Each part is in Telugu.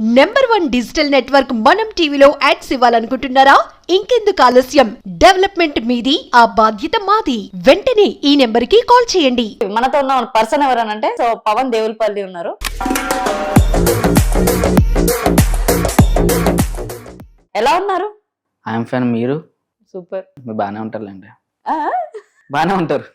నెంబర్ వన్ డిజిటల్ నెట్వర్క్ మనం టీవీలో యాడ్స్ ఇవ్వాలనుకుంటున్నారా? ఇంకెందుకు ఆలస్యం? డెవలప్మెంట్ మీది ఆ బాధ్యత మాది. వెంటనే ఈ నెంబర్కి కాల్ చేయండి. మనతో ఉన్న పర్సన్ ఎవరనంటే సో పవన్ దేవులపల్లి ఉన్నారు. ఎలా ఉన్నారు? ఐఎమ్ ఫ్యాన్ మీరు? సూపర్. మీరు బాగానే ఉంటారులేండి. బాగానే ఉంటారు.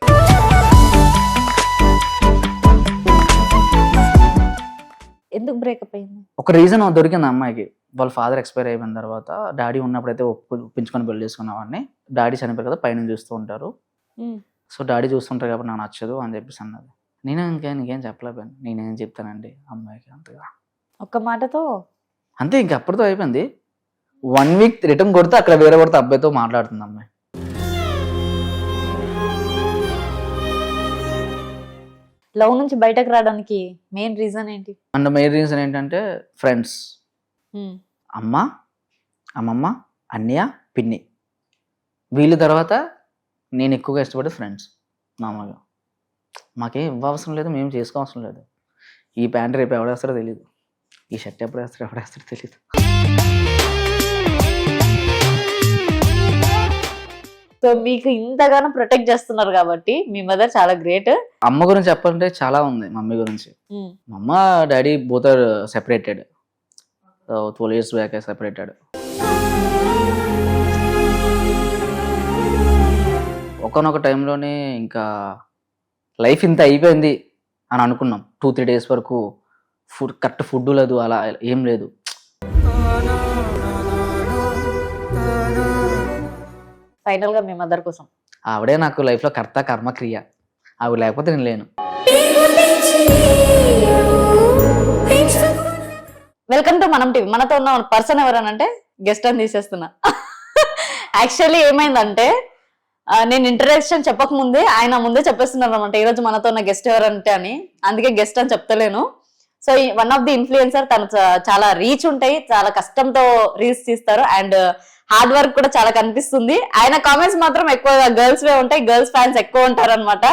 ఎందుకు బ్రేకప్ అయింది? ఒక రీజన్ దొరికింది అమ్మాయికి. వాళ్ళ ఫాదర్ ఎక్స్పైర్ అయిపోయిన తర్వాత డాడీ ఉన్నప్పుడైతే ఒప్పు ఒప్పించుకొని పెళ్ళి చేసుకున్నవాడిని డాడీ చనిపోయి కదా పైన చూస్తూ ఉంటారు. సో డాడీ చూస్తుంటారు కాబట్టి నాకు నచ్చదు అని చెప్పేసి అన్నది. నేను ఇంకా నీకేం చెప్పలేకపోయాను. నేనేం చెప్తానండి అమ్మాయికి అంతగా. ఒక్క మాటతో? అంతే ఇంక అప్పటితో అయిపోయింది. వన్ వీక్ రిటర్న్ కొడితే అక్కడ వేరే కొడితే అబ్బాయితో మాట్లాడుతుంది అమ్మాయి. లవ్ నుంచి బయటకు రావడానికి మెయిన్ రీజన్ ఏంటి? అండ్ మెయిన్ రీజన్ ఏంటంటే ఫ్రెండ్స్ ఉమ్, అమ్మ అమ్మమ్మ అన్నయ్య పిన్ని. వీళ్ళ తర్వాత నేను ఎక్కువగా ఇష్టపడే ఫ్రెండ్స్ మామూలుగా మాకేం ఇవ్వవసరం లేదు మేము చేసుకోవసరం లేదు. ఈ ప్యాంట్ రేపు ఎవడేస్తారో తెలియదు ఈ షర్ట్ ఎప్పుడు వేస్తారో ఎవడేస్తారో తెలియదు సో మీకు ఇంతగానో ప్రొటెక్ట్ చేస్తున్నారు కాబట్టి మీ మదర్ చాలా గ్రేట్ అమ్మ గురించి చెప్పాలంటే చాలా ఉంది మమ్మీ గురించి. మా అమ్మ daddy both are separated twelve years back separated ఒకనొక టైంలోనే ఇంకా లైఫ్ ఇంత అయిపోయింది అని అనుకున్నాం. టూ త్రీ డేస్ వరకు ఫుడ్ కరెక్ట్ ఫుడ్ లేదు అలా ఏం లేదు. ఫైనల్గా మీ మదర్ కోసం. ఆవిడే నాకు లైఫ్లో కర్త కర్మ క్రియ. ఆవిడ లేకపోతే నేను లేను. Welcome to Manam TV. మనతో ఉన్న పర్సన్ ఎవరనంటే గెస్ట్ అని తీసేస్తున్నా. యాక్చువల్లీ ఏమైందంటే నేను ఇంట్రడక్షన్ చెప్పక ముందే ఆయన ముందే చెప్పేస్తున్నారు అనమాట ఈ రోజు మనతో ఉన్న గెస్ట్ ఎవరంటే అని. అందుకే గెస్ట్ అని చెప్తలేను. So one of the influencer తను చాలా రీచ్ ఉంటాయి చాలా కష్టంతో రీల్స్ తీస్తారు. అండ్ హార్డ్ వర్క్ కూడా చాలా కనిపిస్తుంది. ఆయన కామెంట్స్ మాత్రం ఎక్కువ గర్ల్స్ వే ఉంటాయి. గర్ల్స్ ఫ్యాన్స్ ఎక్కువ ఉంటారు అనమాట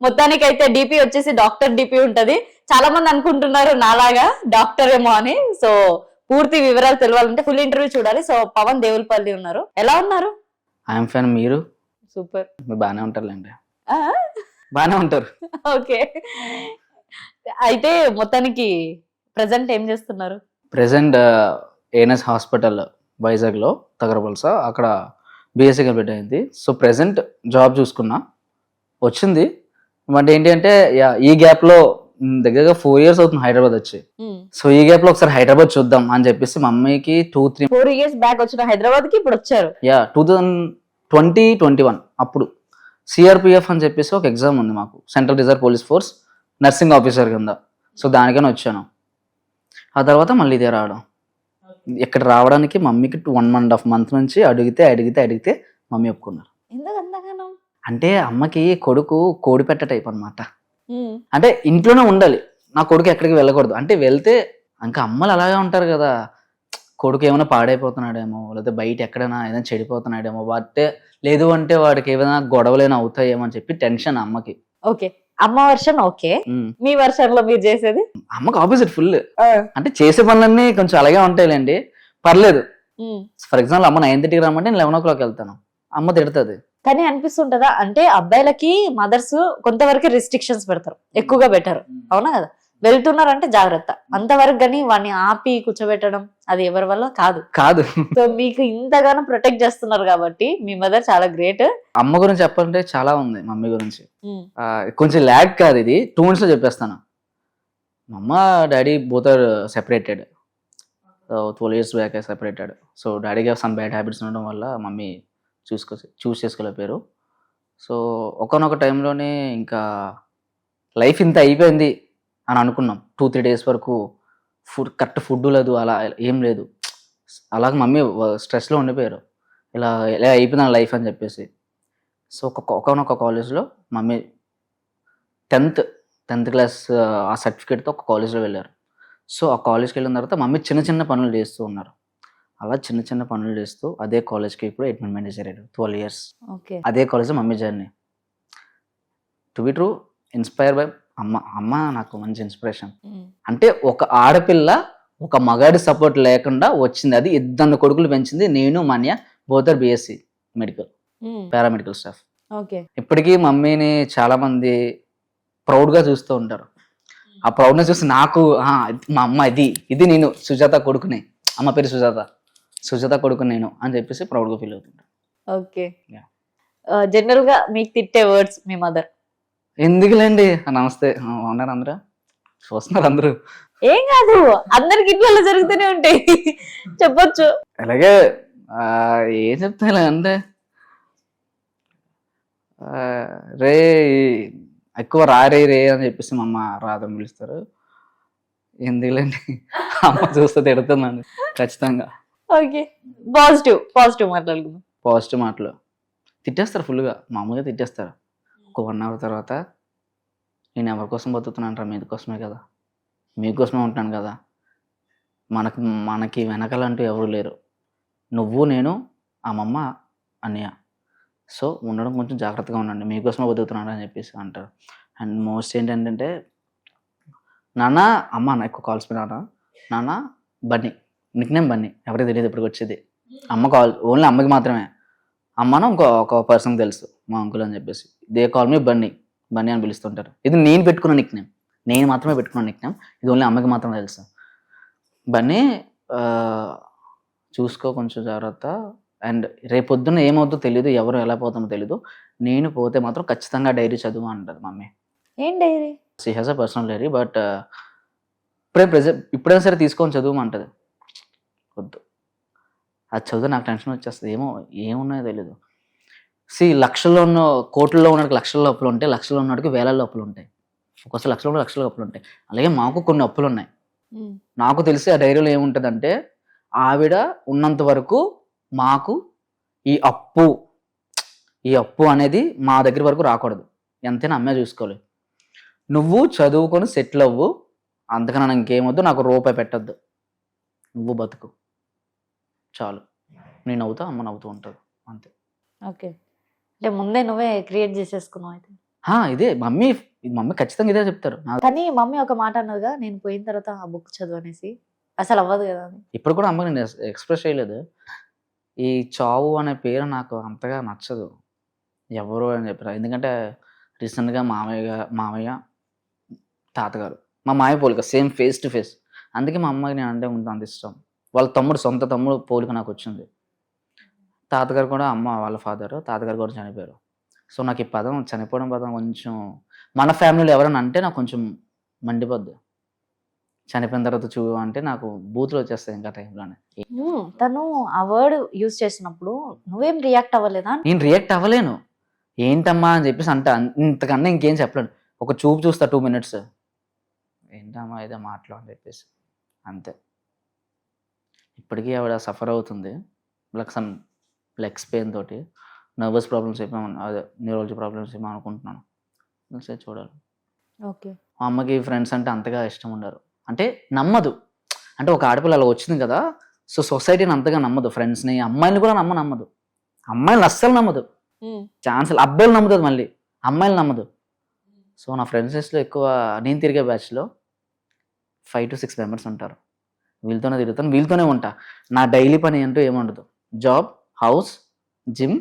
మొత్తానికి అయితే డిపి వచ్చేసి డాక్టర్ డిపి ఉంటది. చాలా మంది అనుకుంటున్నారు నాలాగా డాక్టర్ ఏమో అని. సో పూర్తి వివరాలు తెలియాలంటే ఫుల్ ఇంటర్వ్యూ చూడాలి. సో పవన్ దేవులపల్లి ఉన్నారు. ఎలా ఉన్నారు? I'm fine. మీరు? సూపర్. మీరు బాగానే ఉంటారులేండి. బాగానే ఉంటారు. ఓకే. అయితే మొత్తానికి ప్రజెంట్ ఏం చేస్తున్నారు? ప్రెసెంట్ ఏఎన్ఎస్ హాస్పిటల్ వైజాగ్లో తగరబల్స అక్కడ బీఎస్సీ కంప్లీట్ అయింది. సో ప్రెసెంట్ జాబ్ చూసుకున్నా. వచ్చింది. బట్ ఏంటి అంటే ఈ గ్యాప్లో దగ్గరగా ఫోర్ ఇయర్స్ అవుతుంది హైదరాబాద్ వచ్చి. సో ఈ గ్యాప్లో ఒకసారి హైదరాబాద్ చూద్దాం అని చెప్పేసి మా అమ్మాయికి two three four years back వచ్చిన హైదరాబాద్కి ఇప్పుడు వచ్చారు. Yeah two thousand twenty twenty one అప్పుడు. సిఆర్పిఎఫ్ అని చెప్పేసి ఒక ఎగ్జామ్ ఉంది మాకు. Central reserve police force nursing officer కింద. సో దానికని వచ్చాను. ఆ తర్వాత మళ్ళీ ఇదే రావడం. ఇక్కడ రావడానికి మమ్మీకి వన్ అండ్ హాఫ్ మంత్ నుంచి అడిగితే అడిగితే అడిగితే మమ్మీ ఒప్పుకున్నారు. అంటే అమ్మకి కొడుకు కోడి పెట్ట టైప్ అనమాట అంటే ఇంట్లోనే ఉండాలి. నా కొడుకు ఎక్కడికి వెళ్ళకూడదు. అంటే వెళ్తే ఇంకా అమ్మలు అలాగే ఉంటారు కదా. కొడుకు ఏమైనా పాడైపోతున్నాడేమో లేకపోతే బయట ఎక్కడైనా ఏదైనా చెడిపోతున్నాడేమో వాటే లేదు అంటే వాడికి ఏమైనా గొడవలైనా అవుతాయేమో అని చెప్పి టెన్షన్ అమ్మకి. ఓకే. అమ్మ వర్షన్ ఓకే. మీ వర్షన్లో మీరు చేసేది? అమ్మకి ఆపోజిట్ ఫుల్ అంటే చేసే పనులన్నీ కొంచెం అలాగే ఉంటాయిలేండి. పర్లేదు. ఫర్ ఎగ్జాంపుల్ అమ్మ నైన్ థర్టీకి రమ్మంటే నేను లెవెన్ ఓ క్లాక్ వెళ్తాను. అమ్మ తిడుతుంది. కానీ అనిపిస్తుంటదా? అంటే అబ్బాయిలకి మదర్స్ కొంతవరకు రిస్ట్రిక్షన్స్ పెడతారు. ఎక్కువగా పెట్టారు. అవునా కదా? వెళ్తున్నారంటే జాగ్రత్త. అంతవరకు కానీ వాడిని ఆపి కూర్చోబెట్టడం అది ఎవరి వల్ల? కాదు. కాదు. సో మీకు ఇంతగానో ప్రొటెక్ట్ చేస్తున్నారు కాబట్టి మీ మదర్ చాలా గ్రేట్. అమ్మ గురించి చెప్పాలంటే చాలా ఉంది మమ్మీ గురించి. కొంచెం ల్యాగ్ కాదు ఇది. టూ మినిట్స్లో చెప్పేస్తాను. మా అమ్మ daddy both are separated twelve years back separated so డాడీకి సమ్ బ్యాడ్ హ్యాబిట్స్ ఉండడం వల్ల మమ్మీ చూసుకో చూస్ చేసుకోలేకపోయారు సో ఒకనొక టైంలోనే ఇంకా లైఫ్ ఇంత అయిపోయింది. అని అనుకున్నాం. టూ త్రీ డేస్ వరకు ఫుడ్ కరెక్ట్ ఫుడ్ లేదు అలా ఏం లేదు. అలాగే మమ్మీ స్ట్రెస్లో ఉండిపోయారు. ఇలా ఇలా అయిపోయింది లైఫ్ అని చెప్పేసి. సో ఒక ఒకనొక కాలేజ్లో మమ్మీ టెన్త్ టెన్త్ క్లాస్ ఆ సర్టిఫికేట్తో ఒక కాలేజ్లో వెళ్ళారు. సో ఆ కాలేజ్కి వెళ్ళిన తర్వాత మమ్మీ చిన్న చిన్న పనులు చేస్తూ ఉన్నారు. అలా చిన్న చిన్న పనులు చేస్తూ అదే కాలేజ్కి ఇప్పుడు అడ్మిట్ మేనేజర్ అయ్యారు. ట్వెల్వ్ ఇయర్స్ ఓకే అదే college mummy journey to be true inspire by అమ్మ అమ్మ నాకు మంచి ఇన్స్పిరేషన్ అంటే ఒక ఆడపిల్ల ఒక మగాడి సపోర్ట్ లేకుండా వచ్చింది. అది ఇద్దరు కొడుకులు పెంచింది నేను మన్య బోతర్ BSc medical paramedical staff okay. ఇప్పటికీ మమ్మీని చాలా మంది proud గా చూస్తూ ఉంటారు. ఆ ప్రౌడ్నెస్ చూసి నాకు "ఆ, ఇది మా అమ్మ ఇది ఇది నేను సుజాత కొడుకునే అమ్మ పేరు సుజాత సుజాత కొడుకు నేను అని చెప్పేసి proud గా ఫీల్ అవుతుంటాను ఓకే. Yeah. జనరల్గా మీకు తిట్టే వర్డ్స్ మీ మదర్ ఎందుకులేండి? నమస్తే. ఆ, బాగున్నారు అందరూ? చూస్తున్నారు అందరూ? ఏం కాదు అందరికి ఇంట్లో జరుగుతూనే ఉంటాయి. చెప్పొచ్చు. అలాగే ఏం చెప్తా అంటే రే ఎక్కువ రారే రే అని చెప్పేసి మా అమ్మ రాదని పిలుస్తారు. ఎందుకులేండి? అమ్మ చూస్తే తిడుతున్నాను ఖచ్చితంగా. ఓకే. పాజిటివ్ పాజిటివ్ మాట్లాడుకుందాం. పాజిటివ్ మాటలు. తిట్టేస్తారు ఫుల్గా మామూలుగా తిట్టేస్తారు. ఒక వన్ అవర్ తర్వాత నేను ఎవరి కోసం బతుకుతున్నాను రా మీకోసమే కదా? మీకోసమే ఉంటాను కదా? మనకు మనకి వెనకాలంటూ ఎవరు లేరు. నువ్వు నేను అమ్మమ్మ అన్నయ్య. సో ఉండడం కొంచెం జాగ్రత్తగా ఉండండి. మీకోసమే బతుకుతున్నాను అని చెప్పేసి అంటారు. అండ్ మోస్ట్ ఏంటంటే నాన్న అమ్మ నా ఎక్కువ కాల్స్ మీద నాన్న నాన్న బన్నీ. Nick name Bunny. ఎవరికి తెలియదు ఇప్పటికి వచ్చేది. అమ్మ కాల్ ఓన్లీ అమ్మకి మాత్రమే. అమ్మను ఇంకో ఒక పర్సన్ తెలుసు మా అంకుల్ అని చెప్పేసి. They call me Bunny Bunny అని పిలుస్తుంటారు. ఇది నేను పెట్టుకున్న నిక్ నేమ్ నేను మాత్రమే పెట్టుకున్న నిక్ నేమ్ ఇది ఓన్లీ అమ్మకి మాత్రమే తెలుసు. బన్నీ చూసుకో కొంచెం జాగ్రత్త. అండ్ రేపొద్దున ఏమవుతుందో తెలియదు ఎవరు ఎలా పోతామో తెలియదు నేను పోతే మాత్రం ఖచ్చితంగా డైరీ చదువు అంటారు మమ్మీ. ఏం diary? She has a personal diary but ఇప్పుడే ప్రెజెంట్ ఇప్పుడైనా సరే తీసుకొని చదువుమంటది వద్దు అది చదివితే నాకు టెన్షన్ వచ్చేస్తుంది. ఏమో ఏమున్నాయో తెలియదు సి లక్షల్లో ఉన్న కోట్లలో ఉన్నటికి లక్షల్లో అప్పులు ఉంటాయి లక్షల్లో ఉన్నటికి వేలల్లో అప్పులు ఉంటాయి. ఒక్కోసారి లక్షల్లో లక్షల అప్పులు ఉంటాయి. అలాగే మాకు కొన్ని అప్పులు ఉన్నాయి. నాకు తెలిసి ఆ డైరీలో ఏముంటుందంటే ఆవిడ ఉన్నంత వరకు మాకు ఈ అప్పు ఈ అప్పు అనేది మా దగ్గర వరకు రాకూడదు. ఎంతైనా అమ్మే చూసుకోవాలి. నువ్వు చదువుకొని సెటిల్ అవ్వు. అంతకన్నా ఇంకేమొద్దు నాకు రూపాయి పెట్టద్దు. నువ్వు బతుకు. చాలు. నేను నవ్వుతా అమ్మ నవ్వుతూ ఉంటుంది. అంతే. ఓకే. అంటే ముందే నువ్వే క్రియేట్ చేసేసుకున్నావు అయితే? హా, ఇదే. మమ్మీ మమ్మీ ఖచ్చితంగా ఇదే చెప్తారు. నా కానీ మమ్మీ ఒక మాట అన్నదిగా నేను పోయిన తర్వాత ఆ బుక్ చదువు అనేసి అసలు అవ్వదు కదా అని. ఇప్పుడు కూడా అమ్మకి నేను ఎక్స్ప్రెస్ చేయలేదు. ఈ చావు అనే పేరు నాకు అంతగా నచ్చదు. ఎవరు అని చెప్పారు. ఎందుకంటే రీసెంట్గా మామయ్య మామయ్య తాతగారు. మా మామయ్య పోలిక సేమ్ ఫేస్ టు ఫేస్. అందుకే మా అమ్మకి నేను అంటే ఉంటుంది అంత ఇష్టం. వాళ్ళ తమ్ముడు సొంత తమ్ముడు పోలిక నాకు వచ్చింది. తాతగారు కూడా అమ్మ వాళ్ళ ఫాదర్ తాతగారు కూడా చనిపోయారు. సో నాకు ఈ పదం చనిపోవడం పదం కొంచెం మన ఫ్యామిలీలో ఎవరైనా అంటే నాకు కొంచెం మండిపోద్ది. చనిపోయిన తర్వాత చూ అంటే నాకు బూతులు వచ్చేస్తాయి ఇంకా టైంలోనే తను ఆ వర్డ్ యూజ్ చేసినప్పుడు నువ్వేం రియాక్ట్ అవ్వలేదా? నేను రియాక్ట్ అవ్వలేను. ఏంటమ్మా అని చెప్పేసి అంట. ఇంతకన్నా ఇంకేం చెప్పలేను. ఒక చూపు చూస్తా టూ మినిట్స్ ఏంటమ్మా ఇదే మాటలు అని చెప్పేసి. అంతే. ఇప్పటికీ ఆవిడ సఫర్ అవుతుంది. లైక్ సమ్ లెగ్స్ పెయిన్ తోటి. నర్వస్ ప్రాబ్లమ్స్ ఏమో అదే న్యూరాలజీ ప్రాబ్లమ్స్ ఏమో అనుకుంటున్నాను. సరే చూడాలి. ఓకే. మా అమ్మకి ఫ్రెండ్స్ అంటే అంతగా ఇష్టం ఉండరు. అంటే నమ్మదు. అంటే ఒక ఆడపిల్ల అలా వచ్చింది కదా సో సొసైటీని అంతగా నమ్మదు. ఫ్రెండ్స్ని అమ్మాయిని కూడా నమ్మ నమ్మదు. అమ్మాయిని అస్సలు నమ్మదు. ఛాన్స్ అబ్బాయిలు నమ్ముతుంది మళ్ళీ. అమ్మాయిలు నమ్మదు. సో నా ఫ్రెండ్స్ లిస్ట్లో ఎక్కువ నేను తిరిగే బ్యాచ్లో ఫైవ్ టు సిక్స్ మెంబర్స్ ఉంటారు. వీళ్ళతోనే తిరుగుతాను వీళ్ళతోనే ఉంటా. నా డైలీ పని ఏంటో ఏముండదు job house gym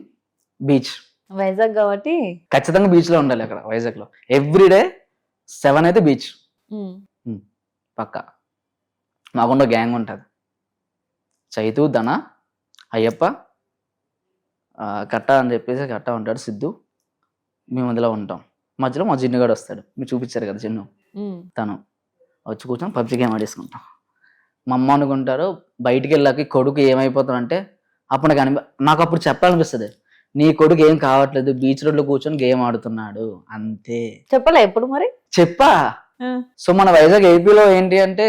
beach. Vizag కాబట్టి? ఖచ్చితంగా బీచ్లో ఉండాలి అక్కడ వైజాగ్లో ఎవ్రీడే సెవెన్ అయితే బీచ్. పక్క. మాకుండా గ్యాంగ్ ఉంటుంది. చైతు ధన అయ్యప్ప కట్ట అని చెప్పేసి కట్ట ఉంటాడు సిద్ధు. మేము అందులో ఉంటాం. మధ్యలో మా జిన్నుగాడు వస్తాడు. మీరు చూపించారు కదా ఉమ్, తను. వచ్చి కూర్చొని పబ్జి గేమ్ ఆడేసుకుంటాం. మా అమ్మ అనుకుంటారు బయటికి వెళ్ళాక కొడుకు ఏమైపోతాడంటే అప్పుడు నాకు అనిపి నాకు అప్పుడు చెప్పాలనిపిస్తుంది నీ కొడుకు ఏం కావట్లేదు బీచ్ రోడ్లో కూర్చొని గేమ్ ఆడుతున్నాడు. అంతే. చెప్పలే ఎప్పుడు మరి? చెప్పా. సో మన వైజాగ్ ఏపీలో ఏంటి అంటే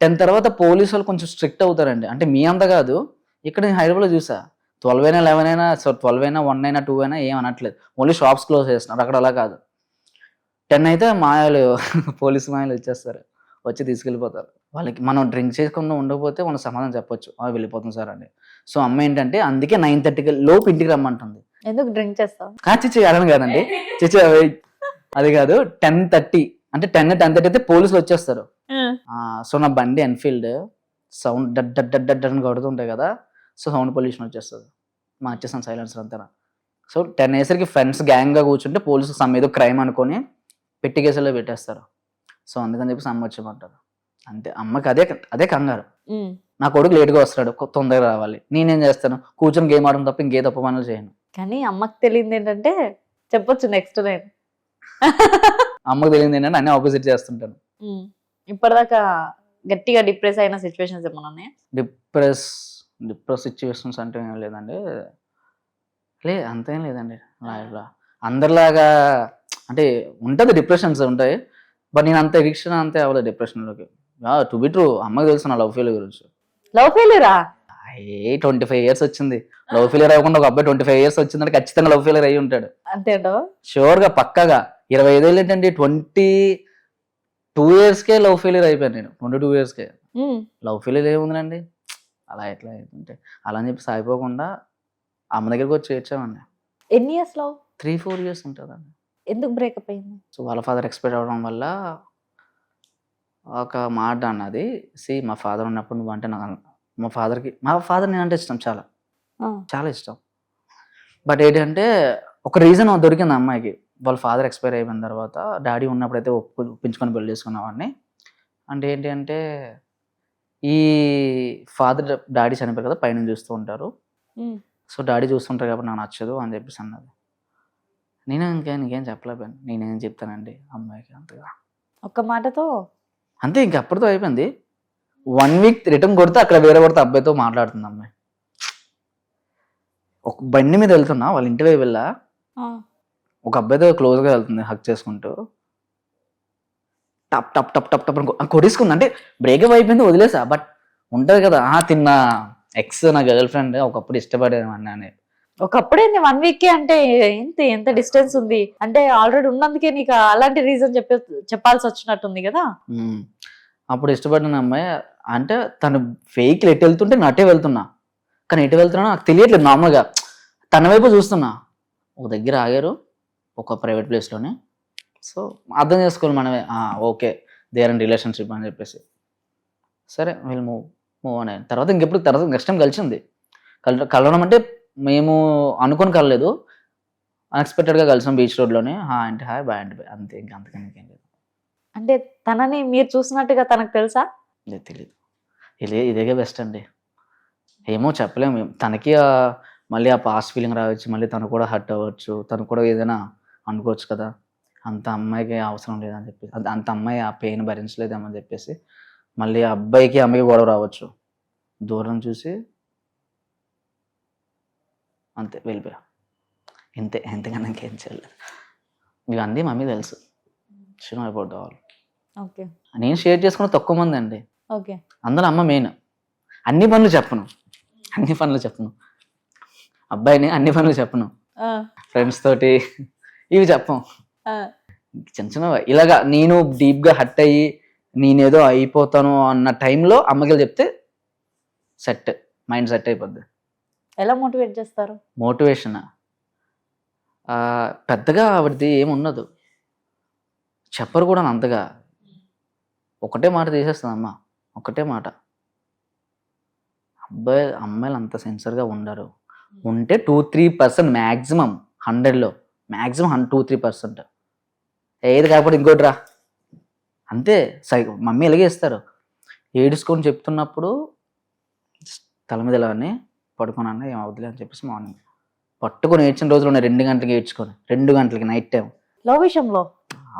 టెన్ తర్వాత పోలీసు వాళ్ళు కొంచెం స్ట్రిక్ట్ అవుతారండి. అంటే మీ అంత కాదు ఇక్కడ నేను హైదరాబాద్లో చూసా. ట్వెల్వ్ అయినా లెవెన్ అయినా సో ట్వెల్వ్ అయినా వన్ అయినా టూ అయినా ఏం అనట్లేదు. ఓన్లీ షాప్స్ క్లోజ్ చేస్తున్నారు అక్కడ అలా కాదు. టెన్ అయితే మాయలు పోలీసు మాయలు వచ్చేస్తారు వచ్చి తీసుకెళ్ళిపోతారు. వాళ్ళకి మనం డ్రింక్ చేయకుండా ఉండకపోతే మనం సమాధానం చెప్పొచ్చు. "ఆ, వెళ్ళిపోతాం సార్ అని. సో అమ్మ ఏంటంటే అందుకే నైన్ థర్టీకి లోపు ఇంటికి రమ్మంటుంది. ఎందుకు డ్రింక్ చేస్తావు? చిచ్చి అడను కాదండి. చిచ్చి అది కాదు టెన్ థర్టీ. అంటే టెన్ టెన్ థర్టీ అయితే పోలీసులు వచ్చేస్తారు. సో నా బండి ఎన్ఫీల్డ్ సౌండ్ డడ్ డడ్ డడ్ డడ్ అని కొడుతుంటాయి కదా సో సౌండ్ పొల్యూషన్ వచ్చేస్తుంది. మార్చేసాను సైలెన్సర్ అంతా సో టెన్ ఇయర్స్కి ఫ్రెండ్స్ గ్యాంగ్గా కూర్చుంటే పోలీసు సమ్ ఏదో క్రైమ్ అనుకొని పెట్టి కేసులో పెట్టేస్తారు. సో అందుకని చెప్పేసి అమ్మ వచ్చేయమంటారు అంతే. అమ్మకి అదే అదే కంగారు. నా కొడుకు లేట్గా వస్తాడు. తొందరగా రావాలి. నేనేం చేస్తాను? కూర్చొని గేమ్ ఆడడం తప్ప ఇంకే తప్ప పనులు చేయను. కానీ అమ్మకి తెలియదు ఏంటంటే చెప్పొచ్చు నెక్స్ట్ నేను. అమ్మకి తెలియదు ఏంటంటే అన్ని ఆపోజిట్ చేస్తుంటాను. ఇప్పటిదాకా గట్టిగా డిప్రెస్ అయిన సిచ్యువేషన్స్ ఏమైనా ఉన్నాయా? డిప్రెస్ డిప్రెస్ సిచ్యువేషన్స్ అంటే ఏం లేదండి. లే అంతేం లేదండి. లైఫ్లో అందరిలాగా అంటే ఉంటుంది డిప్రెషన్స్ ఉంటాయి. బట్ నేను అంత ఎడిక్షన్ అంతే అవ్వలేదు డిప్రెషన్లోకి టు బి ట్రూ అమ్మకి తెలుసు నా లవ్ ఫెయిల్ గురించి. లవ్ ఫెయిల్యూరా ఏ ట్వంటీ ఫైవ్ ఇయర్స్ వచ్చింది. లవ్ ఫెయిలియర్ అవ్వకుండా ఒక అబ్బాయి ట్వంటీ ఫైవ్ ఇయర్స్ వచ్చిందంటే ఖచ్చితంగా లవ్ ఫెయిలియర్ అయి ఉంటాడు. అంతే అంటావా షూర్గా పక్కగా. ఇరవై ఐదు ఏళ్ళు ఏంటంటే ట్వంటీ టూ ఇయర్స్కే లవ్ ఫెయిలియర్ అయిపోయాను నేను. ట్వంటీ టూ ఇయర్స్కే ఉమ్, లవ్ ఫెయిలియర్ ఏముందండి అలా ఎట్లా అవుతుంటే అలా అని చెప్పి సాగిపోకుండా అమ్మ దగ్గరికి వచ్చి చేర్చామండి ఎన్ని years love three four years ఉంటుందండి. ఎందుకు బ్రేకప్ అయింది? సో వాళ్ళ ఫాదర్ ఎక్స్పైర్ అవ్వడం వల్ల ఒక మాట అన్నది సి మా ఫాదర్ ఉన్నప్పుడు నువ్వు అంటే నాకు మా ఫాదర్కి మా ఫాదర్ నేనంటే ఇష్టం చాలా. చాలా ఇష్టం. బట్ ఏంటంటే ఒక రీజన్ దొరికింది అమ్మాయికి. వాళ్ళ ఫాదర్ ఎక్స్పైర్ అయిపోయిన తర్వాత డాడీ ఉన్నప్పుడైతే ఒప్పు ఒప్పించుకొని పెళ్ళి చేసుకున్నవాడిని అంటే ఏంటి అంటే ఈ ఫాదర్ డాడీ చనిపోయారు కదా పైన చూస్తూ ఉంటారు. సో డాడీ చూస్తుంటారు కాబట్టి నాకు నచ్చదు అని చెప్పేసి అన్నది. నేను ఇంకేం ఇంకేం చెప్పలేకపోయాను. నేనేం చెప్తానండి అమ్మాయికి అంతగా. ఒక్క మాటతో అంతే ఇంక అప్పటితో అయిపోయింది. వన్ వీక్ రిటర్న్ కొడితే అక్కడ వేరే కొడితే అబ్బాయితో మాట్లాడుతుంది అమ్మాయి. ఒక బండి మీద వెళ్తున్నా వాళ్ళ ఇంటి వైపు వెళ్ళా. ఒక అబ్బాయితో క్లోజ్గా వెళ్తుంది హక్ చేసుకుంటూ. టప్ టప్ టప్ టప్ టప్ కొట్టేసుకుంది అంటే బ్రేకప్ అయిపోయింది వదిలేసా. బట్ ఉంటది కదా ఆ తిన్న. ఎక్స్ నా గర్ల్ ఫ్రెండ్ ఒకప్పుడు ఇష్టపడేది అని ఒకప్పుడే వన్ వీక్ అంటే ఎంత ఎంత డిస్టెన్స్ ఉంది? అంటే ఆల్రెడీ ఉన్నందుకే నీకు అలాంటి రీజన్ చెప్పే చెప్పాల్సి వచ్చినట్టుంది కదా? అప్పుడు ఇష్టపడిన అమ్మాయి అంటే తను వెహికల్ ఎటు వెళ్తుంటే నేను అటే వెళ్తున్నా. కానీ ఎటు వెళ్తున్నా నాకు తెలియట్లేదు నార్మల్గా. తన వైపు చూస్తున్నా. ఒక దగ్గర ఆగారు ఒక ప్రైవేట్ ప్లేస్లోనే సో అర్థం చేసుకోవాలి మనమే. ఓకే దేర్ అండ్ రిలేషన్షిప్ అని చెప్పేసి. సరే వీళ్ళు మూవ్ మూవ్ అని తర్వాత ఇంకెప్పుడు తర్వాత నెక్స్ట్ టైం కలిసింది. కల కలవడం అంటే మేము అనుకొని కలలేదు. అన్ఎక్స్పెక్టెడ్గా కలిసాం బీచ్ రోడ్లోనే హా అంటే హాయ్ బాయ్ అంటే. అంతే ఇంకా అంతకని ఇంకేం లేదు. అంటే తనని మీరు చూసినట్టుగా తనకు తెలుసా? ఇది తెలియదు ఇదే ఇదేగా బెస్ట్ అండి. ఏమో చెప్పలేము తనకి ఆ మళ్ళీ ఆ పాస్ట్ ఫీలింగ్ రావచ్చు మళ్ళీ తను కూడా హర్ట్ అవ్వచ్చు. తను కూడా ఏదైనా అనుకోవచ్చు కదా. అంత అమ్మాయికి అవసరం లేదని చెప్పేసి అంత- అంత అమ్మాయి ఆ పెయిన్ భరించలేదేమని చెప్పేసి మళ్ళీ ఆ అబ్బాయికి అమ్మాయికి గొడవ రావచ్చు. దూరం చూసి అంతే వెళ్ళిపోయా. ఇంతే ఎంతకన్నా ఇంకేం చేయలేదు. ఇవన్నీ మమ్మీ తెలుసు. చిన్న అయిపోతాం వాళ్ళు ఓకే. నేను షేర్ చేసుకున్న తక్కువ మంది అండి. ఓకే. అందులో అమ్మ మెయిన్ అన్ని పనులు చెప్పను. అన్ని పనులు చెప్పను. అబ్బాయిని అన్ని పనులు చెప్పను. ఫ్రెండ్స్ తోటి ఇవి చెప్పం. చిన్న చిన్నవి. ఇలాగా నేను డీప్గా హట్ అయ్యి నేనేదో అయిపోతాను అన్న టైంలో అమ్మకి చెప్తే సెట్ మైండ్ సెట్ అయిపోద్ది. ఎలా మోటివేట్ చేస్తారు? మోటివేషన్? పెద్దగా ఆవిడది ఏమున్నదు చెప్పరు కూడా అంతగా. ఒకటే మాట తీసేస్తుంది అమ్మ ఒకటే మాట. అబ్బాయి అమ్మాయిలు అంత సెన్సర్గా ఉండరు. ఉంటే టూ త్రీ పర్సెంట్ మ్యాక్సిమం హండ్రెడ్లో maximum hundred two three percent ఏది కాకపోతే ఇంకోటి రా. అంతే. సై మమ్మీ ఇలాగే ఇస్తారు ఏడుచుకొని చెప్తున్నప్పుడు తల మీద ఇలా అని పడుకొని అన్న ఏం అవుతులే అని చెప్పేసి మార్నింగ్ పట్టుకొని ఏడ్చిన రోజులు ఉన్నాయి రెండు గంటలకి ఏడ్చుకొని. రెండు గంటలకి నైట్ టైం లవ్ విషయంలో?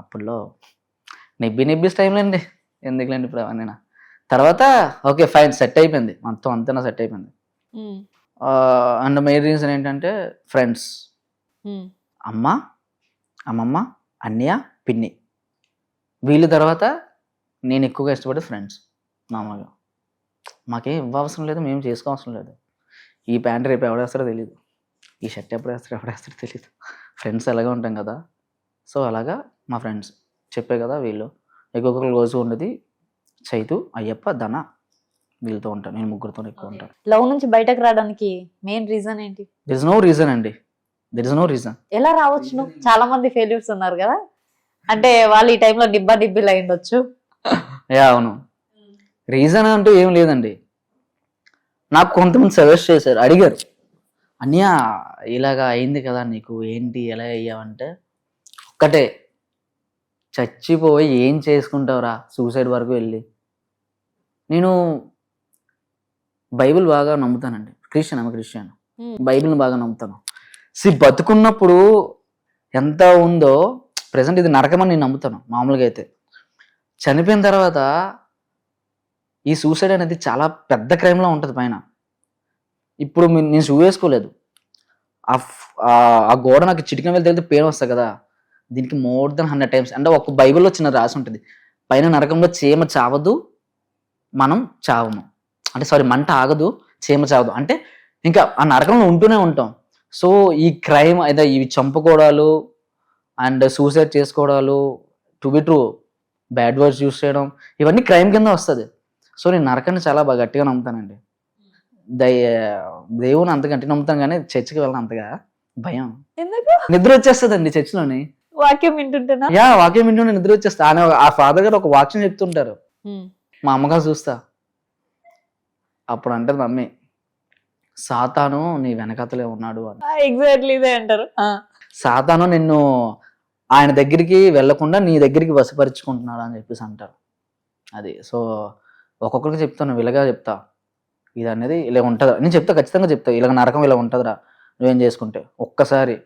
అప్పుడులో నెబ్బి నెబ్బిస్ టైంలో అండి ఎందుకులేండి ఇప్పుడు అవన్నీ తర్వాత ఓకే ఫైన్ సెట్ అయిపోయింది. మొత్తం అంతా సెట్ అయిపోయింది. అండ్ మెయిన్ రీజన్ ఏంటంటే ఫ్రెండ్స్ అమ్మ అమ్మమ్మ అన్నయ్య పిన్ని. వీళ్ళ తర్వాత నేను ఎక్కువగా ఇష్టపడే ఫ్రెండ్స్ మామూలుగా మాకేం ఇవ్వవసరం లేదు మేము చేసుకోవసరం లేదు. ఈ ప్యాంట్ రేపు ఎవడేస్తారో తెలియదు ఈ షర్ట్ ఎప్పుడు వేస్తారో ఎప్పుడు వేస్తారో తెలియదు ఫ్రెండ్స్ ఎలాగ ఉంటాం కదా. సో అలాగా మా ఫ్రెండ్స్ చెప్పే కదా వీళ్ళు. ఎక్కువ రోజు ఉండేది చైతు అయ్యప్ప ధన వీళ్ళతో ఉంటాను నేను ముగ్గురితో ఎక్కువ ఉంటాను. లవ్ నుంచి బయటకు రావడానికి మెయిన్ రీజన్ ఏంటి? దిర్ ఇస్ నో రీజన్ అండి. దిర్ ఇస్ నో రీజన్ ఎలా రావచ్చును చాలా మంది ఫెయిల్యూర్స్ ఉన్నారు కదా. అంటే వాళ్ళు ఈ టైంలో డిబ్బా డిబ్బిలు అయి ఉండొచ్చు యా అవును. రీజన్ అంటూ ఏం లేదండి. నాకు కొంతమంది సజెస్ట్ చేశారు అడిగారు. అన్నయ్య ఇలాగా అయింది కదా నీకు ఏంటి ఎలా అయ్యావంటే ఒక్కటే. చచ్చిపోయి ఏం చేసుకుంటావురా సూసైడ్ వరకు వెళ్ళి. నేను బైబిల్ బాగా నమ్ముతానండి. క్రిస్టియన్ ఆమె క్రిస్టియన్. బైబిల్ని బాగా నమ్ముతాను. సి బతుకున్నప్పుడు ఎంత ఉందో ప్రజెంట్ ఇది నరకమని నేను నమ్ముతాను మామూలుగా అయితే. చనిపోయిన తర్వాత ఈ సూసైడ్ అనేది చాలా పెద్ద క్రైమ్లో ఉంటుంది పైన. ఇప్పుడు మీ- నేను షూ వేసుకోలేదు. ఆ ఆ- గోడ నాకు చిటికన వెళ్ళి తెలితే పెయిన్ వస్తుంది కదా. దీనికి మోర్ దెన్ హండ్రెడ్ టైమ్స్ అంటే ఒక బైబిల్లో చిన్న రాసి ఉంటుంది. పైన నరకంలో చీమ చావదు మనం చావము. అంటే సారీ మంట ఆగదు చీమ చావదు. అంటే ఇంకా ఆ నరకంలో ఉంటూనే ఉంటాం. సో ఈ క్రైమ్ అయితే ఇవి చంపుకోవడాలు and suicide చేసుకోవడాలు to be true bad words use చేయడం ఇవన్నీ క్రైమ్ కింద వస్తుంది. సో నేను నరకాన్ని చాలా బాగా గట్టిగా నమ్ముతానండి. దయ దేవుని అంత గట్టిగా నమ్ముతాను కానీ చర్చికి వెళ్ళను అంతగా. భయం. ఎందుకు? నిద్ర వచ్చేస్తుందండి చర్చిలోని. వాక్యం వింటుంటేనా? యా వాక్యం వింటుంటే నిద్ర వచ్చేస్తా. ఆయన ఆ ఫాదర్ గారు ఒక వాక్యం చెప్తుంటారు. మా అమ్మగారు చూస్తా. అప్పుడు అంటది మమ్మీ సాతాను నీ వెనకతలే ఉన్నాడు అని. ఎగ్జాక్ట్లీ ఇదే అంటారు. సాతాను నిన్ను ఆయన దగ్గరికి వెళ్ళకుండా నీ దగ్గరికి వసపరుచుకుంటున్నాడు అని చెప్పేసి అంటారు. అది. సో ఒక్కొక్కరికి చెప్తాను ఇలాగా చెప్తా. ఇది అనేది ఇలా ఉంటుంది. నేను చెప్తా ఖచ్చితంగా చెప్తా. ఇలాగ నరకం ఇలా ఉంటుందిరా. నువ్వేం చేసుకుంటే? ఒక్కసారి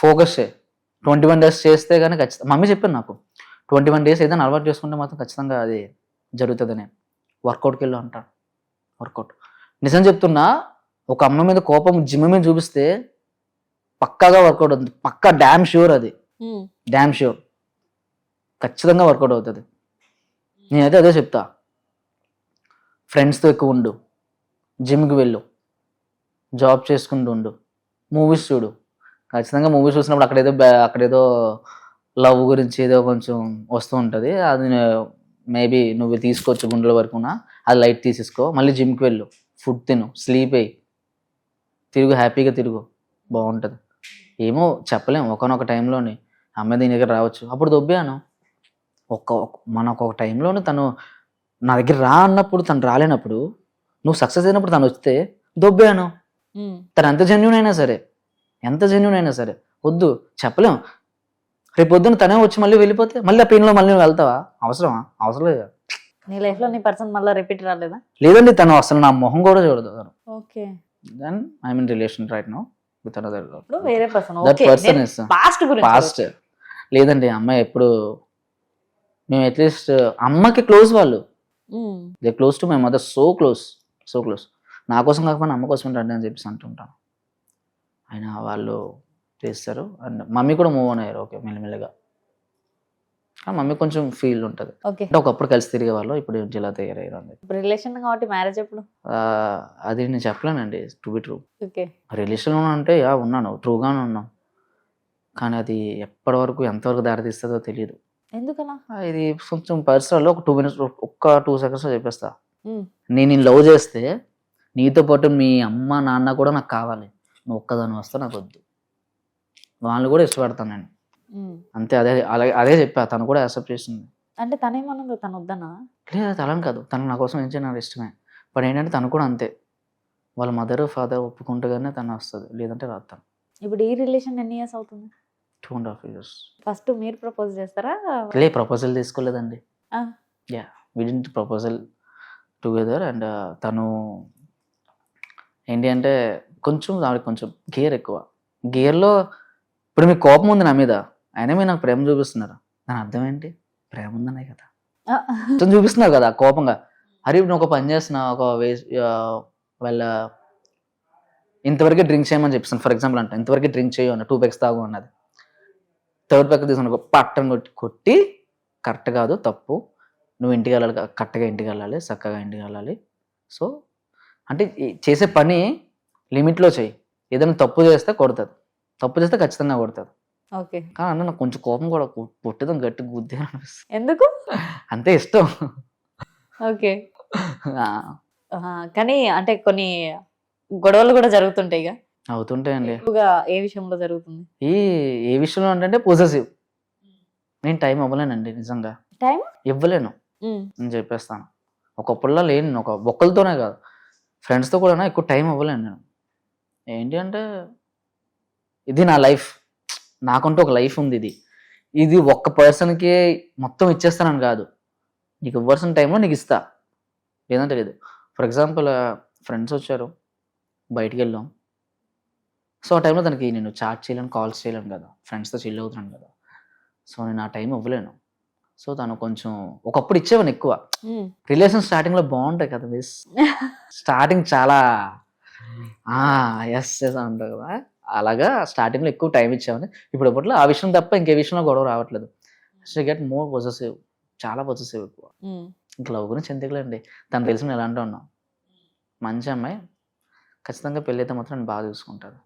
ఫోకస్ ట్వంటీ వన్ డేస్ చేస్తే కానీ ఖచ్చితంగా మమ్మీ చెప్పాను నాకు. ట్వంటీ వన్ డేస్ ఏదైనా అలవాటు చేసుకుంటే మాత్రం ఖచ్చితంగా అది జరుగుతుందని. వర్కౌట్కి వెళ్ళు అంటాను వర్కౌట్. నిజం చెప్తున్నా ఒక అమ్మ మీద కోపం జిమ్ మీద చూపిస్తే పక్కాగా వర్కౌట్ అవుతుంది. పక్కా డ్యామ్ ష్యూర్ అది. Damn sure. ఖచ్చితంగా వర్కౌట్ అవుతుంది. నేనైతే అదే చెప్తా. ఫ్రెండ్స్తో ఎక్కువ ఉండు. జిమ్కి వెళ్ళు. జాబ్ చేసుకుంటూ ఉండు. మూవీస్ చూడు. ఖచ్చితంగా మూవీస్ చూసినప్పుడు అక్కడేదో అక్కడేదో లవ్ గురించి ఏదో కొంచెం వస్తూ ఉంటుంది. అది మేబీ నువ్వు తీసుకోవచ్చు గుండెల వరకున అది లైట్ తీసేసుకో. మళ్ళీ జిమ్కి వెళ్ళు. ఫుడ్ తిను. స్లీప్ అయ్యి తిరుగు. హ్యాపీగా తిరుగు. బాగుంటుంది. ఏమో చెప్పలేం. ఒకనొక టైంలోని అమ్మాయి దీని దగ్గర రావచ్చు. అప్పుడు దొబ్బాను ఒక్క మనకు ఒక టైంలోనే తను నా దగ్గర రా అన్నప్పుడు తను రాలేనప్పుడు నువ్వు సక్సెస్ అయినప్పుడు తను వస్తే దొబ్బాను. తను ఎంత జెన్యున్ అయినా సరే ఎంత జెన్యున్ అయినా సరే వద్దు చెప్పలేం. రేపు పొద్దున్న తనే వచ్చి మళ్ళీ వెళ్ళిపోతే మళ్ళీ ఆ పెయిన్లో మళ్ళీ నువ్వు వెళ్తావా? అవసరమా? అవసరం లేదు? నీ లైఫ్లో నీ పర్సన్ మళ్ళీ రిపీట్ రాలేదా? లేదండి తను అసలు నా మొహం కూడా చూడదు okay. Then I mean relation right no with another వేరే person that okay person is past గురించి పాస్ట్ లేదండి అమ్మాయి ఎప్పుడు మేము అట్లీస్ట్ అమ్మకి క్లోజ్ వాళ్ళు. They close to my mother so close so close నా కోసం కాకపోయినా అమ్మ కోసం రండి అని చెప్పేసి అంటుంటాను ఆయన వాళ్ళు చేస్తారు అండ్ మమ్మీ కూడా మూవ్ అయ్యారు. ఓకే మెల్లిమెల్లిగా. మమ్మీ కొంచెం ఫీల్ ఉంటుంది. ఓకే అంటే ఒకప్పుడు కలిసి తిరిగే వాళ్ళు ఇప్పుడు జిల్లా తయారయ్యారు ఇప్పుడు రిలేషన్ కాబట్టి మ్యారేజ్ ఎప్పుడు? అది నేను చెప్పలేనండి to be true okay relation అంటే యా ఉన్నాను ట్రూగానే ఉన్నాం. కానీ అది ఎప్పటి వరకు ఎంతవరకు దారితీస్తుందో తెలియదు ఎందుకలా? ఇది కొంచెం పర్సనల్ ఒక టూ మినిట్స్ ఒక్క టూ సెకండ్స్ చెప్పేస్తా. నేను నేను లవ్ చేస్తే నీతో పాటు మీ అమ్మ నాన్న కూడా నాకు కావాలి. నువ్వు ఒక్కదాని వస్తే నాకు వద్దు. వాళ్ళు కూడా ఇష్టపడతాను నేను. అంతే అదే అలాగే అదే చెప్పా తను కూడా యాక్సెప్ట్ చేసింది. అంటే తనేమన్నది తను వద్దనా? లేదు తలని కాదు. తను నా కోసం ఏం చేయడం నాకు ఇష్టమే. బట్ ఏంటంటే తను కూడా అంతే. వాళ్ళ మదర్ ఫాదర్ ఒప్పుకుంటేగానే తను వస్తుంది. లేదంటే రాదు తను. ఇప్పుడు ఈ రిలేషన్ ఎన్ని ఇయర్స్ అవుతుంది? Two and half years. First మీరు ప్రపోజ్ చేస్తారా? లే proposal తీసుకోలేదండి. Yeah we didn't proposal together and తను ఏంటి అంటే కొంచెం ఆవిడకి కొంచెం గేర్ ఎక్కువ. గేర్లో ఇప్పుడు మీకు కోపం ఉంది నా మీద. అయినా మీరు నాకు ప్రేమ చూపిస్తున్నారు? దాని అర్థం ఏంటి? ప్రేమ ఉందనే కదా. కొంచెం చూపిస్తున్నారు కదా కోపంగా. అరే నువ్వు ఒక పని చేస్తున్నా ఒక వేస్ వాళ్ళ ఇంతవరకు డ్రింక్ చేయమని చెప్తాను ఫర్ ఎగ్జాంపుల్ అంటే ఇంతవరకు డ్రింక్ చేయు అన్న టూ పెక్స్ తాగు అన్నది. థర్డ్ పెక్ తీసుకుని పట్టం కొట్టి కొట్టి కరెక్ట్ కాదు తప్పు. నువ్వు ఇంటికి వెళ్ళాలి కరెక్ట్గా ఇంటికి వెళ్ళాలి చక్కగా ఇంటికి వెళ్ళాలి. సో అంటే చేసే పని లిమిట్లో చేయి. ఏదైనా తప్పు చేస్తే కొడుతుంది. తప్పు చేస్తే ఖచ్చితంగా కొడుతుంది. ఓకే. కానీ అన్న నాకు కొంచెం కోపం కూడా పుట్టిదాం గట్టి గుద్దే అనిపిస్తుంది. ఎందుకు? అంతే ఇష్టం. ఓకే. కానీ అంటే కొన్ని గొడవలు కూడా జరుగుతుంటాయి అవుతుంటాయండి. ఎక్కువగా ఏ విషయంలో జరుగుతుంది? ఈ ఏ విషయంలో అంటే పొజెసివ్ నేను టైం అవ్వలేనండి నిజంగా. టైం ఇవ్వలేను. నేను చెప్పేస్తాను. ఒకప్పుడులా లేను. ఒక ఒక్కరితోనే కాదు. ఫ్రెండ్స్తో కూడా ఎక్కువ టైం ఇవ్వలేను నేను. ఏంటి అంటే ఇది నా లైఫ్ నాకంటూ ఒక లైఫ్ ఉంది ఇది. ఇది ఒక్క పర్సన్కి మొత్తం ఇచ్చేస్తానని కాదు. నీకు ఇవ్వాల్సిన టైంలో నీకు ఇస్తా. లేదంటే లేదు. ఫర్ ఎగ్జాంపుల్ ఫ్రెండ్స్ వచ్చారు. బయటికి వెళ్ళాం. సో ఆ టైంలో తనకి నేను చాట్ చేయలేను కాల్స్ చేయలేను కదా. ఫ్రెండ్స్తో చిల్ అవుతున్నాను కదా. సో నేను ఆ టైం ఇవ్వలేను. సో తను కొంచెం ఒకప్పుడు ఇచ్చేవాను ఎక్కువ. రిలేషన్ స్టార్టింగ్లో బాగుంటాయి కదా మిస్ స్టార్టింగ్ చాలా ఎస్ ఎస్ అంటారు కదా. అలాగా స్టార్టింగ్లో ఎక్కువ టైం ఇచ్చామని ఇప్పుడు ఇప్పట్లో ఆ విషయం తప్ప ఇంకే విషయంలో గొడవ రావట్లేదు. గెట్ మోర్ పొజెసివ్ చాలా పొజెసివ్ ఎక్కువ. ఇంక లవ్ గురించి ఎందుకులేండి తను తెలిసి నేను ఎలాంటి ఉన్నాం మంచి అమ్మాయి. ఖచ్చితంగా పెళ్ళి అయితే మాత్రం బాగా చూసుకుంటారు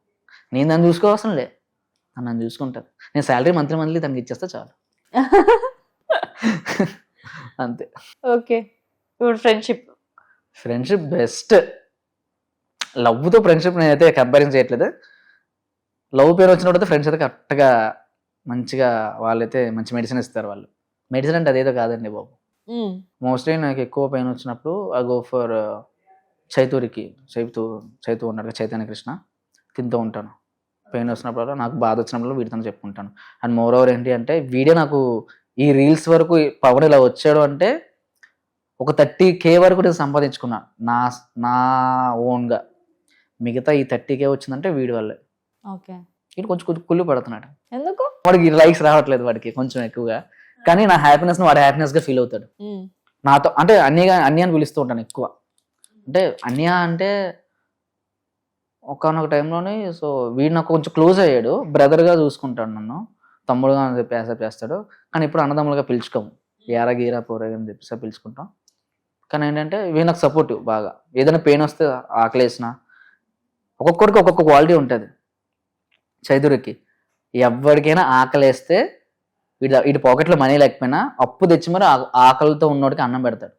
నేను నన్ను చూసుకోవాల్సిన లే. నన్ను చూసుకుంటారు. నేను శాలరీ మంత్లీ మంత్లీ తనకి ఇచ్చేస్తే చాలు. అంతే. ఓకే. ఇప్పుడు ఫ్రెండ్షిప్ ఫ్రెండ్షిప్ బెస్ట్ లవ్తో ఫ్రెండ్షిప్ నేనైతే కంపేరింగ్ చేయట్లేదు. లవ్ పేరు వచ్చినప్పుడు ఫ్రెండ్స్ అయితే కరెక్ట్గా మంచిగా వాళ్ళైతే మంచి మెడిసిన్ ఇస్తారు వాళ్ళు. మెడిసిన్ అంటే అదేదో కాదండి బాబు. మోస్ట్లీ నాకు ఎక్కువ పెయిన్ వచ్చినప్పుడు ఐ గో ఫర్ చైతూరికి చైతూ చైతూ ఉన్నాడు చైతన్య కృష్ణ. తింటూ ఉంటాను. పెయిన్ వచ్చినప్పుడు నాకు బాధ వచ్చినప్పుడు వీడితో చెప్పుకుంటాను. అండ్ మోర్ ఓవర్ ఏంటి అంటే వీడియో నాకు ఈ రీల్స్ వరకు పవన్ ఇలా వచ్చాడు అంటే ఒక థర్టీ కే వరకు నేను సంపాదించుకున్నా. నా నా ఓన్గా మిగతా ఈ థర్టీ కే వచ్చిందంటే వీడి వల్లే. ఓకే. వీడు కొంచెం కొంచెం కుళ్ళు పడుతున్నాడు. ఎందుకు? వాడికి లైక్స్ రావట్లేదు వాడికి కొంచెం ఎక్కువగా. కానీ నా హ్యాపీనెస్ వాడు హ్యాపీనెస్గా ఫీల్ అవుతాడు. నాతో అంటే అన్యగా అన్య అని పిలుస్తూ ఉంటాను ఎక్కువ. అంటే అన్య అంటే ఒకనొక టైంలోనే సో వీడు నాకు కొంచెం క్లోజ్ అయ్యాడు. బ్రదర్గా చూసుకుంటాడు నన్ను. తమ్ముడుగా అని చెప్పి యాసప్ చేస్తాడు. కానీ ఇప్పుడు అన్నదమ్ములుగా పిలుచుకోము. ఏరా గీరా పోరా అని చెప్పేసి పిలుచుకుంటాం. కానీ ఏంటంటే వీడు నాకు సపోర్టివ్ బాగా. ఏదైనా పెయిన్ వస్తే ఆకలేసిన ఒక్కొక్కరికి ఒక్కొక్క క్వాలిటీ ఉంటుంది. చైతురికి ఎవరికైనా ఆకలేస్తే వీడి వీడి పాకెట్లో మనీ లేకపోయినా అప్పు తెచ్చి మరి ఆ- ఆకలితో ఉన్నోడికి అన్నం పెడతాడు.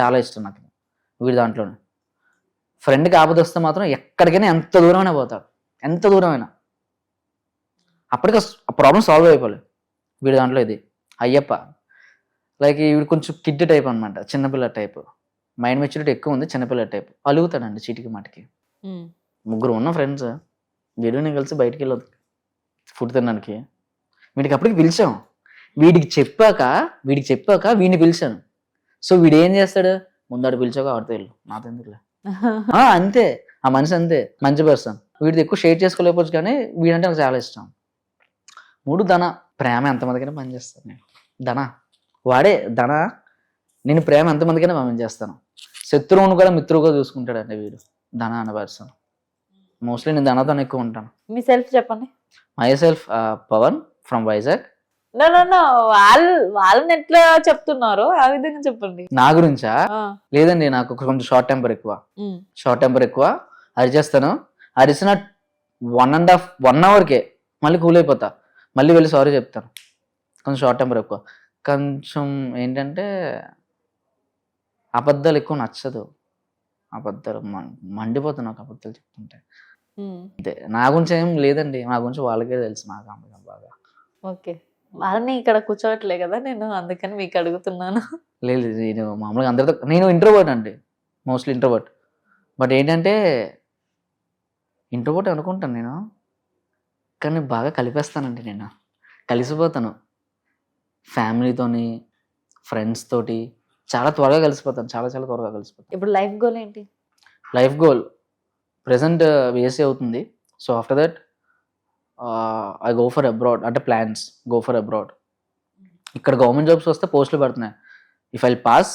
చాలా ఇష్టం నాకు. వీడి దాంట్లోనే. ఫ్రెండ్కి ఆపద వస్తే మాత్రం ఎక్కడికైనా ఎంత దూరమైనా పోతాడు. ఎంత దూరమైనా. అప్పటికి ఆ ప్రాబ్లం సాల్వ్ అయిపోలేదు వీడి దాంట్లో ఇది. అయ్యప్ప. లైక్ వీడు కొంచెం కిడ్ టైప్ అనమాట చిన్నపిల్ల టైప్. మైండ్ మెచ్యూరిటీ ఎక్కువ ఉంది చిన్నపిల్ల టైప్. అలుగుతాడండి చీటికి మాటికి. ముగ్గురు ఉన్న ఫ్రెండ్స్. వీడిని కలిసి బయటికి వెళ్ళదు ఫుడ్ తినడానికి. వీడికి అప్పటికి పిలిచాం. వీడికి చెప్పాక వీడికి చెప్పాక వీడిని పిలిచాను. సో వీడు ఏం చేస్తాడు? ముందాడు పిలిచాక ఆడితే వెళ్ళు. నాతో ఎందుకులే అంతే. ఆ మనిషి అంతే. మంచి పర్సన్ వీడిది ఎక్కువ షేర్ చేసుకోలేకపోవచ్చు కానీ వీడంటే నాకు చాలా ఇష్టం. మూడు ధన. ప్రేమ ఎంతమందికైనా పనిచేస్తాను నేను ధన. వాడే ధన. నేను ప్రేమ ఎంతమందికైనా పంపించేస్తాను శత్రువును కూడా మిత్రువుగా చూసుకుంటాడండి వీడు. ధన అనే పర్సన్ మోస్ట్లీ నేను ధనతో ఎక్కువ ఉంటాను. మీ సెల్ఫ్ చెప్పండి. Myself Pavan from Vizag no no no వాళ్ళు వాళ్ళని ఎట్లా చెప్తున్నారు ఆ విధంగా చెప్పండి. నా గురించా? లేదండి నాకు కొంచెం షార్ట్ టెంపర్ ఎక్కువ. షార్ట్ టెంపర్ ఎక్కువ. అరిచేస్తాను. అరిచిన వన్ అండ్ హాఫ్ వన్ అవర్కే మళ్ళీ కూల్ అయిపోతా. మళ్ళీ వెళ్ళి సారీ చెప్తాను. కొంచెం షార్ట్ టెంపర్ ఎక్కువ. కొంచెం ఏంటంటే అబద్ధాలు ఎక్కువ నచ్చదు. అబద్ధాలు మండిపోతాను నాకు అబద్ధాలు చెప్తుంటే. అంతే నా గురించి ఏం లేదండి. నా గురించి వాళ్ళకే తెలుసు నాకు అమ్మకం బాగా. ఓకే. వాళ్ళని ఇక్కడ కూర్చోవట్లే కదా నేను అందుకని మీకు అడుగుతున్నాను. లేదు నేను మామూలుగా అందరితో నేను ఇంట్రోవర్ట్ అండి మోస్ట్లీ ఇంట్రోవర్ట్ బట్ ఏంటంటే ఇంట్రోవర్ట్ అనుకుంటాను నేను కానీ బాగా కలిపేస్తానండి నేను. కలిసిపోతాను. ఫ్యామిలీతోని ఫ్రెండ్స్ తోటి చాలా త్వరగా కలిసిపోతాను చాలా చాలా త్వరగా కలిసిపోతాను. ఇప్పుడు లైఫ్ గోల్ ఏంటి? లైఫ్ గోల్ ప్రజెంట్ బీఎస్సీ అవుతుంది. So after that I go for abroad అంటే ప్లాన్స్ గో ఫర్ అబ్రాడ్ ఇక్కడ గవర్నమెంట్ జాబ్స్ వస్తే పోస్టులు పడుతున్నాయి. If I pass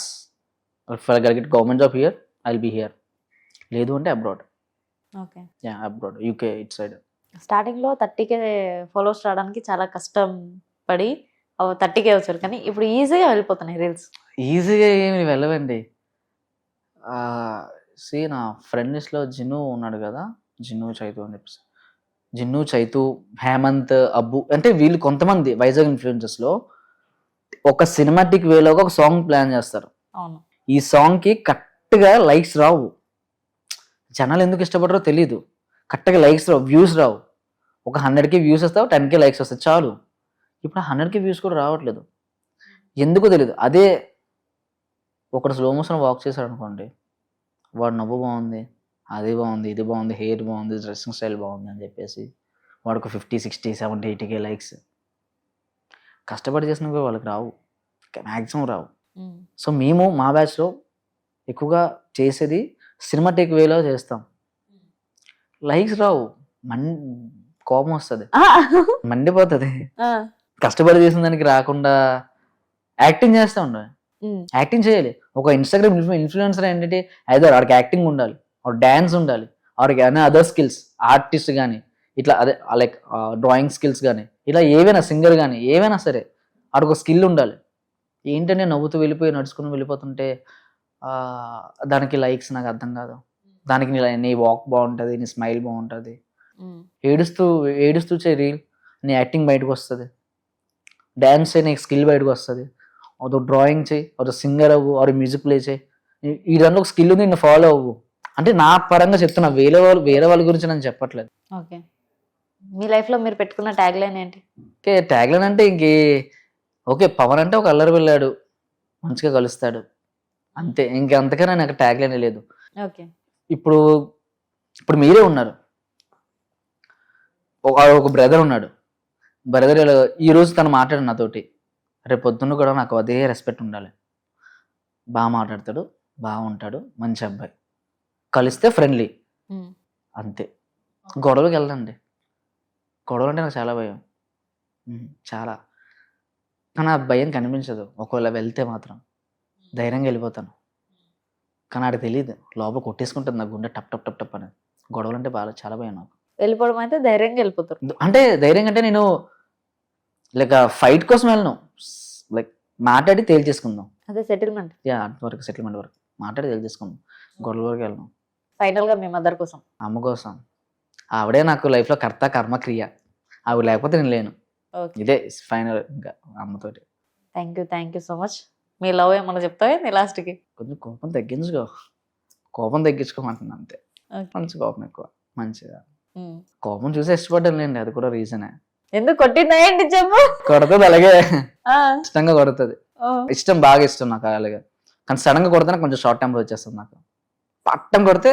if I get government job here I be here లేదు అంటే abroad okay. Yeah abroad UK it side స్టార్టింగ్లో థర్టీకే ఫాలోవర్స్ రావడానికి చాలా కష్టం పడి థర్టీకే వచ్చారు. కానీ ఇప్పుడు ఈజీగా వెళ్ళిపోతున్నాయి రీల్స్ ఈజీగా ఏమి వెళ్ళవండి. సి నా ఫ్రెండ్ లిస్ట్లో జిన్ను ఉన్నాడు కదా జిన్ను చైతు అని చెప్పేసి. జిన్ను చైతు హేమంత్ అబ్బు అంటే వీళ్ళు కొంతమంది వైజాగ్ ఇన్ఫ్లుయెన్సెస్లో ఒక సినిమాటిక్ వేలోగా ఒక సాంగ్ ప్లాన్ చేస్తారు. ఈ సాంగ్కి కరెక్ట్గా లైక్స్ రావు. జనాలు ఎందుకు ఇష్టపడరో తెలియదు కరెక్ట్గా లైక్స్ రావు వ్యూస్ రావు. ఒక హండ్రెడ్కి వ్యూస్ వస్తావు టెన్కి లైక్స్ వస్తాయి చాలు. ఇప్పుడు హండ్రెడ్కి వ్యూస్ కూడా రావట్లేదు. ఎందుకో తెలియదు అదే ఒకడు స్లో మోషన్ వాక్ చేశాడు అనుకోండి. వాడు నవ్వు బాగుంది. అది బాగుంది ఇది బాగుంది హెయిర్ బాగుంది డ్రెస్సింగ్ స్టైల్ బాగుంది అని చెప్పేసి వాడికి ఫిఫ్టీ సిక్స్టీ సెవెంటీ ఎయిటీకే లైక్స్. కష్టపడి చేసినవి వాళ్ళకి రావు. మ్యాక్సిమం రావు. సో మేము మా బ్యాచ్లో ఎక్కువగా చేసేది సినిమాటిక్ వేలో చేస్తాం. లైక్స్ రావు. మన్ కోపం వస్తుంది. మండిపోతుంది. కష్టపడి చేసిన దానికి రాకుండా యాక్టింగ్ చేస్తూ ఉండాలి యాక్టింగ్ చేయాలి. ఒక ఇన్స్టాగ్రామ్ ఇన్ఫ్లుయెన్సర్ ఏంటంటే అయితే వాడికి యాక్టింగ్ ఉండాలి. ఆర్ డ్యాన్స్ ఉండాలి. వాడికి అనే అదర్ స్కిల్స్ ఆర్టిస్ట్ కానీ ఇట్లా అదే లైక్ డ్రాయింగ్ స్కిల్స్ కానీ ఇలా ఏవైనా సింగర్ కానీ ఏవైనా సరే ఒక స్కిల్ ఉండాలి. ఏంటంటే నవ్వుతూ వెళ్ళిపోయి నడుచుకుని వెళ్ళిపోతుంటే దానికి లైక్స్ నాకు అర్థం కాదు. దానికి నీ నీ వాక్ బాగుంటుంది నీ స్మైల్ బాగుంటుంది. ఏడుస్తూ ఏడుస్తూ చే రీల్ నీ యాక్టింగ్ బయటకు వస్తుంది. డ్యాన్స్ చేయి నీకు స్కిల్ బయటకు వస్తుంది. ఒక డ్రాయింగ్ చేయి ఒక సింగర్ అవ్వు ఒక మ్యూజిక్ ప్లే చేయి ఈ- దాంట్లో ఒక స్కిల్ ఉంది నిన్ను ఫాలో అవ్వు. అంటే నా పరంగా చెప్తున్నా వేరే వాళ్ళు వేరే వాళ్ళ గురించి నేను చెప్పట్లేదు. ఓకే. మీ లైఫ్లో మీరు పెట్టుకున్న ట్యాగ్ లైన్ ఏంటి? ఓకే ట్యాగ్లైన్ అంటే ఇంకే ఓకే పవన్ అంటే ఒక అల్లరి వెళ్ళాడు మంచిగా కలుస్తాడు. అంతే ఇంక అంతకన్నా నాకు ట్యాగ్లైన్ లేదు. ఓకే. ఇప్పుడు ఇప్పుడు మీరే ఉన్నారు. ఒక ఒక బ్రదర్ ఉన్నాడు. బ్రదర్ ఈ రోజు తను మాట్లాడు నాతోటి. రేపు పొద్దున్న కూడా నాకు అదే రెస్పెక్ట్ ఉండాలి. బాగా మాట్లాడతాడు బాగా ఉంటాడు మంచి అబ్బాయి. కలిస్తే ఫ్రెండ్లీ అంతే. గొడవకి వెళ్ళండి గొడవలు అంటే నాకు చాలా భయం. చాలా. కానీ ఆ భయం కనిపించదు. ఒకవేళ వెళ్తే మాత్రం. ధైర్యంగా వెళ్ళిపోతాను. కానీ ఆడికి తెలియదు లోపల కొట్టేసుకుంటుంది నా గుండె టప్ టప్ టప్ టప్ అనేది గొడవలు అంటే బాగా చాలా భయం నాకు. వెళ్ళిపోవడం అయితే ధైర్యంగా వెళ్ళిపోతారు. అంటే ధైర్యం అంటే నేను లైక్ ఫైట్ కోసం వెళ్ళను. లైక్ మాట్లాడి తేల్చేసుకుందాం. అదే సెటిల్మెంట్ యా అంతవరకు సెటిల్మెంట్ వరకు. మాట్లాడి తేల్చేసుకుందాం. గొడవల వరకు వెళ్ళను. ఫైనల్గా మీ మదర్ కోసం. అమ్మ కోసం. ఆవిడే నాకు లైఫ్లో కర్త కర్మ క్రియ. ఆవిడ లేకపోతే నేను లేను. ఇదే ఫైనల్ ఇంకా అమ్మతోటి. Thank you thank you so much. Me love ఏమన్నా చెప్తావే లాస్ట్కి కొంచెం కోపం తగ్గించుకో. కోపం తగ్గించుకోమంటున్నా అంతే. మంచి కోపం ఎక్కువ. మంచిగా. కోపం చూసి ఇష్టపడ్డాను లేండి అది కూడా రీజనే. ఎందుకు కొట్టినాయండి చెప్పు? కొడుతుంది అలాగే. ఇష్టంగా కొడుతుంది. ఇష్టం బాగా ఇష్టం నాకు అలాగే. కానీ సడన్గా కొడితే నాకు కొంచెం షార్ట్ టెంపర్ వచ్చేస్తుంది నాకు. పట్టం కొడితే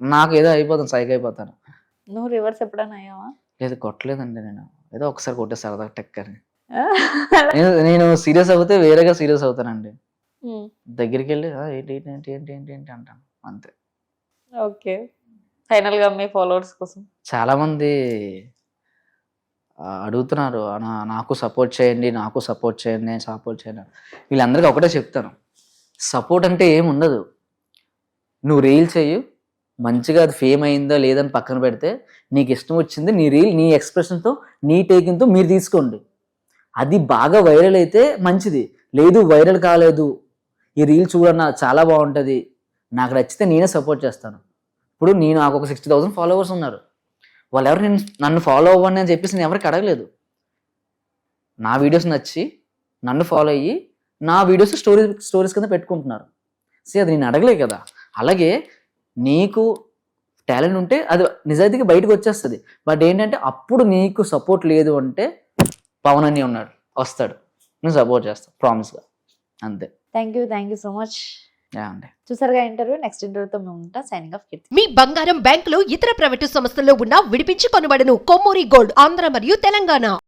నాకు ఏదో అయిపోతాను సైక్ అయిపోతాను. నువ్వు రివర్స్ ఎప్పుడైనా అయ్యావా? లేదు కొట్టలేదండి నేను. ఏదో ఒకసారి కొట్టే సరదా టెక్ అని. ఆ, నేను సీరియస్ అవుతే వేరేగా సీరియస్ అవుతానండి. దగ్గరికి వెళ్ళి "ఆ, ఏంటి ఏంటి ఏంటి ఏంటి ఏంటి అంటాను అంతే. ఓకే. ఫైనల్గా మీ ఫాలోవర్స్ కోసం. చాలా మంది అడుగుతున్నారు "నా- నాకు సపోర్ట్ చేయండి నాకు సపోర్ట్ చేయండి నేను సపోర్ట్ చేయండి వీళ్ళందరికీ ఒకటే చెప్తాను. సపోర్ట్ అంటే ఏం ఉండదు నువ్వు రీల్ చేయు. మంచిగా అది ఫేమ్ అయిందో లేదని పక్కన పెడితే నీకు ఇష్టం వచ్చింది నీ రీల్ నీ ఎక్స్ప్రెషన్తో నీ టేకింగ్తో మీరు తీసుకోండి. అది బాగా వైరల్ అయితే మంచిది. లేదు వైరల్ కాలేదు. ఈ రీల్ చూడన్నా చాలా బాగుంటుంది. నాకు నచ్చితే నేనే సపోర్ట్ చేస్తాను. ఇప్పుడు నేను నాకు ఒక సిక్స్టీ థౌసండ్ ఫాలోవర్స్ ఉన్నారు. వాళ్ళు ఎవరు నేను నన్ను ఫాలో అవ్వండి అని చెప్పేసి నేను ఎవరికి అడగలేదు. నా వీడియోస్ నచ్చి నన్ను ఫాలో అయ్యి నా వీడియోస్ స్టోరీ స్టోరీస్ కింద పెట్టుకుంటున్నారు. సే అది నేను అడగలే కదా. అలాగే నీకు టాలెంట్ ఉంటే అది నిజాయితీగా బయటకు వచ్చేస్తుంది. బట్ ఏంటంటే అప్పుడు నీకు సపోర్ట్ లేదు అంటే పవన్ అని ఉన్నాడు వస్తాడు. నేను సపోర్ట్ చేస్తాను ప్రామిస్గా అంతే. Thank you thank you so much చూసారుగా ఇంటర్వ్యూ నెక్స్ట్ ఇంటర్వ్యూతో మేము ఉంటా. సైనింగ్ ఆఫ్ కీర్తి మీ బంగారం బ్యాంకులో ఇతర ప్రైవేటు సంస్థల్లో ఉన్న విడిపించి కొనబడను కొమ్మూరి గోల్డ్ ఆంధ్ర మరియు తెలంగాణ.